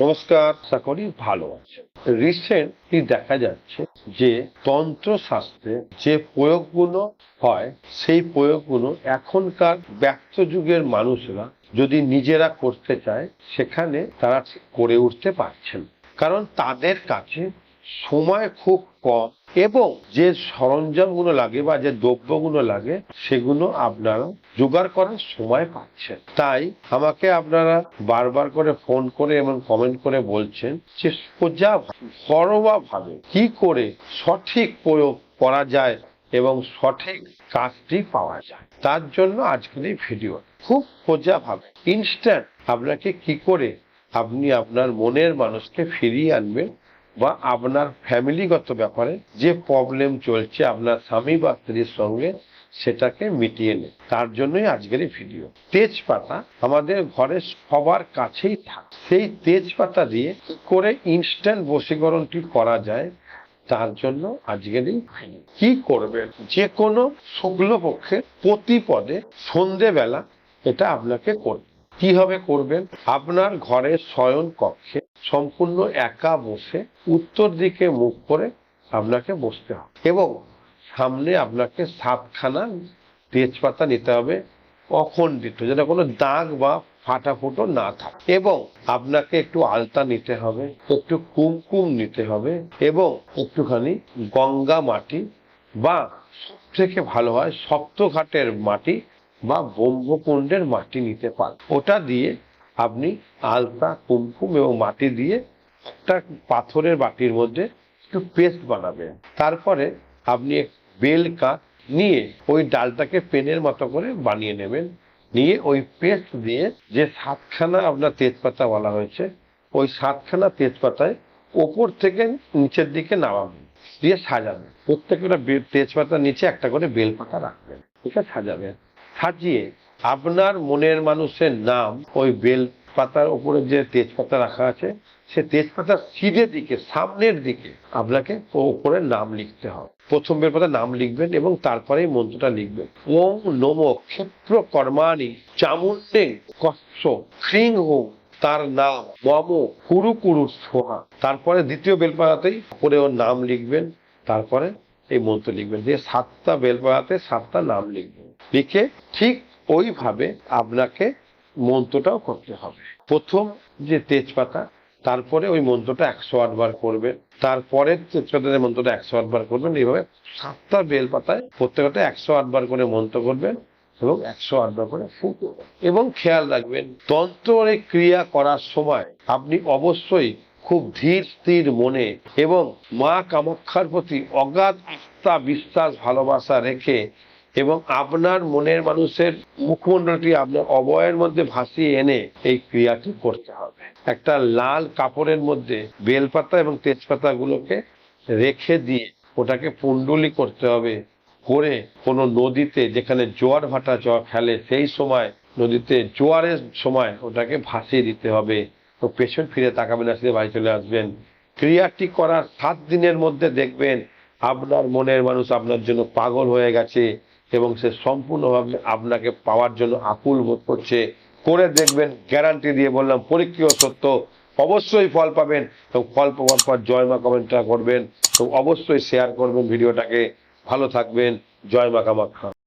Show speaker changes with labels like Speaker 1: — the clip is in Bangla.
Speaker 1: নমস্কার, আশা করি ভালো আছে রিসেন্টলি দেখা যাচ্ছে যে তন্ত্র শাস্ত্রে যে প্রয়োগগুলো হয়, সেই প্রয়োগগুলো এখনকার ব্যক্ত যুগের মানুষরা যদি নিজেরা করতে চায়, সেখানে তারা করে উঠতে পারছেন কারণ তাদের কাছে সময় খুব কম এবং যে সরঞ্জামগুলো লাগে বা যে দ্রব্যগুলো লাগে, সেগুলো আপনারা জোগাড় করার সময় পাচ্ছেন। তাই আমাকে আপনারা বারবার করে ফোন করে এবং কমেন্ট করে বলছেন যে সোজা ঘরোয়া ভাবে কি করে সঠিক প্রয়োগ করা যায় এবং সঠিক কাজটি পাওয়া যায়। তার জন্য আজকের এই ভিডিও। খুব সোজা ভাবে। ইনস্ট্যান্ট আপনাকে কি করে আপনি আপনার মনের মানুষকে ফিরিয়ে আনবেন বা আপনার ফ্যামিলিগত ব্যাপারে যে প্রবলেম চলছে আপনার স্বামী বা স্ত্রীর সঙ্গে, সেটাকে মিটিয়ে নেন। তার জন্যই আজকের এই ভিডিও তেজপাতা আমাদের ঘরে সবার কাছেই থাকে। সেই তেজপাতা দিয়ে করে ইনস্ট্যান্ট বশীকরণটি করা যায়, তার জন্য আজকের এই কি করবেন? যে কোনো শুক্লপক্ষে প্রতিপদে সন্ধেবেলা এটা আপনাকে করবে কীভাবে করবেন? আপনার ঘরের শয়ন কক্ষে সম্পূর্ণ একা বসে উত্তর দিকে মুখ করে আপনাকে বসতে হবে। এবং সামনে আপনাকে সাতখানা তেজপাতা নিতে হবে অখণ্ডিত যেটা কোনো দাগ বা ফাটা ফুটো না থাকে। এবং আপনাকে একটু আলতা নিতে হবে, একটু কুমকুম নিতে হবে, এবং একটুখানি গঙ্গা মাটি বা থেকে ভালো হয় সপ্তঘাটের মাটি বা ব্রহ্মকুণ্ডের মাটি নিতে পারেন। ওটা দিয়ে আপনি আলতা, কুমকুম এবং মাটি দিয়ে একটা পাথরের বাটির মধ্যে একটু পেস্ট বানাবেন। তারপরে আপনি বেল কাঠ নিয়ে ওই ডালটাকে পেনের মতো করে বানিয়ে নেবেন। নিয়ে ওই পেস্ট দিয়ে যে সাতখানা আপনার তেজপাতা বলা হয়েছে, ওই সাতখানা তেজপাতায় ওপর থেকে নিচের দিকে নামাবেন, দিয়ে সাজাবেন। প্রত্যেকটা তেজপাতার নিচে একটা করে বেলপাতা রাখবেন আছে সাজাবেন। সাজিয়ে আপনার মনের মানুষের নাম ওই বেল পাতার উপরে যে তেজপাতা রাখা আছে, সে তেজপাতার সিধে দিকে, সামনের দিকে আপনাকে ও- উপরে নাম লিখতে হবে। প্রথম বেলপাতার নাম লিখবেন এবং তারপরে মন্ত্রটা লিখবেন। ওম নম ক্ষেত্র কর্মাণি কস্য হ্রিং হোম, তার নাম মম কুরু কুরু সোহা। তারপরে দ্বিতীয় বেলপাতাতেই উপরে ওর নাম লিখবেন, তারপরে এই মন্ত্র লিখবেন। দিয়ে সাতটা বেলপাতাতে সাতটা নাম লিখবেন। লিখে ঠিক ওইভাবে আপনাকে মন্ত্রটাও করতে হবে প্রথম যে তেজপাতা, তারপরে ওই মন্ত্রটা একশো আটবার করবেন, তারপরে তেজপাতার মন্ত্রটা একশো আটবার করবেন, এইভাবে সাতটা বেলপাতায় প্রত্যেকটা একশো আটবার করে মন্ত্র করবেন এবং একশো আটবার করে ফু করবেন। এবং খেয়াল রাখবেন তন্ত্রে ক্রিয়া করার সময় আপনি অবশ্যই খুব ধীর স্থির মনে এবং মা কামাক্ষার প্রতি অগাধ আস্থা, বিশ্বাস, ভালোবাসা রেখে এবং আপনার মনের মানুষের মুখমণ্ডলটি আপনার অবয়ের মধ্যে ভাসিয়ে এনে এই ক্রিয়াটি করতে হবে। একটা লাল কাপড়ের মধ্যে বেলপাতা এবং তেজপাতা গুলোকে রেখে দিয়ে ওটাকে পুণ্ডলি করতে হবে। করে কোনো নদীতে যেখানে জোয়ার ভাটা জল খেলে সেই সময় নদীতে জোয়ারের সময় ওটাকে ভাসিয়ে দিতে হবে। তো পেছন ফিরে তাকাবেন সিধে বাড়ি চলে আসবেন। ক্রিয়াটি করার সাত দিনের মধ্যে দেখবেন আপনার মনের মানুষ আপনার জন্য পাগল হয়ে গেছে। এবং সে সম্পূর্ণভাবে আপনাকে পাওয়ার জন্য আকুল বোধ করছে। করে দেখবেন গ্যারান্টি দিয়ে বললাম, পরীক্ষীয় সত্য অবশ্যই ফল পাবেন এবং ফল পাওয়ার পর জয় মা কমেন্টটা করবেন। এবং অবশ্যই শেয়ার করবেন ভিডিওটাকে। ভালো থাকবেন জয় মা কামাখ্যা।